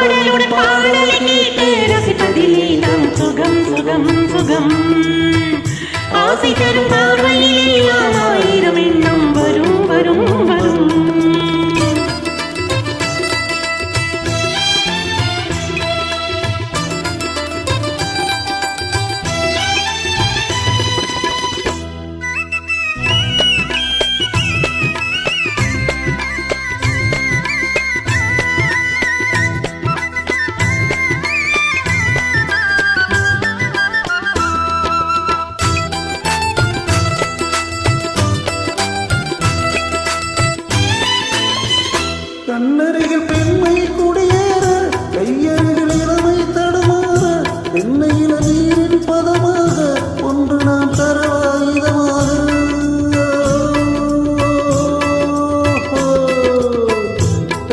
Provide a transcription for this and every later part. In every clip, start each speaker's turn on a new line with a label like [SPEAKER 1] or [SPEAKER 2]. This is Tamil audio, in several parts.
[SPEAKER 1] பாடும் பாடல் கேட்டு ரசிப்பதிலே நாம் சுகம் சுகம் சுகம். ஆசை தரும் பார்வையிலே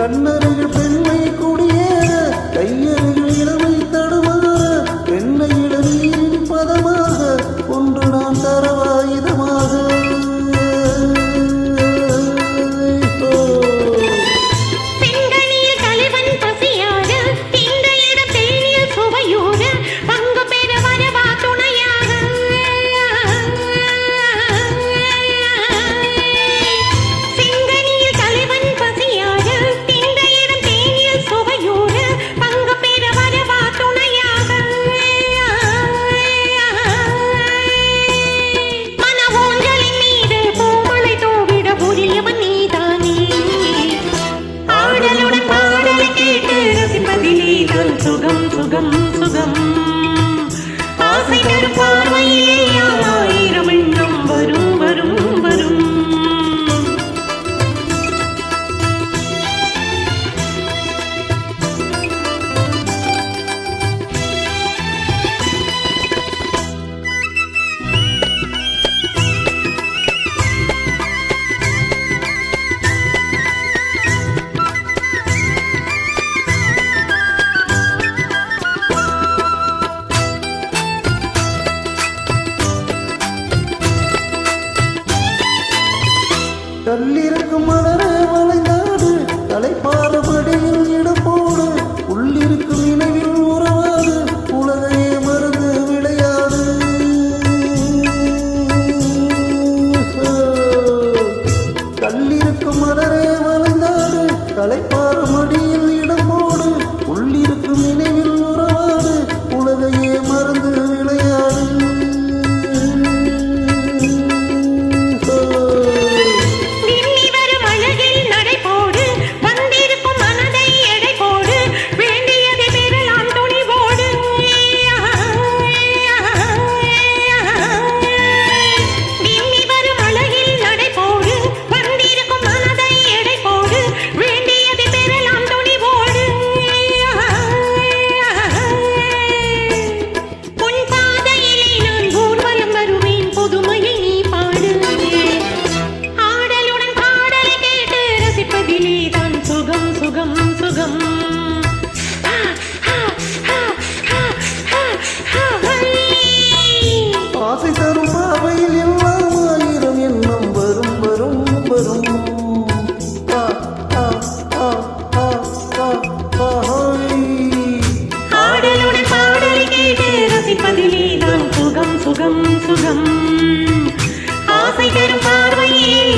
[SPEAKER 1] கண்ணர் சுகம் சுகம் சுகம்.
[SPEAKER 2] ஆசை
[SPEAKER 1] பார்வையே கல்லிருக்கும் மலர வளைந்தாடு தலைப்பா சுகம் சுகம் சுகம். ஆசை தரும்
[SPEAKER 2] பார்வையே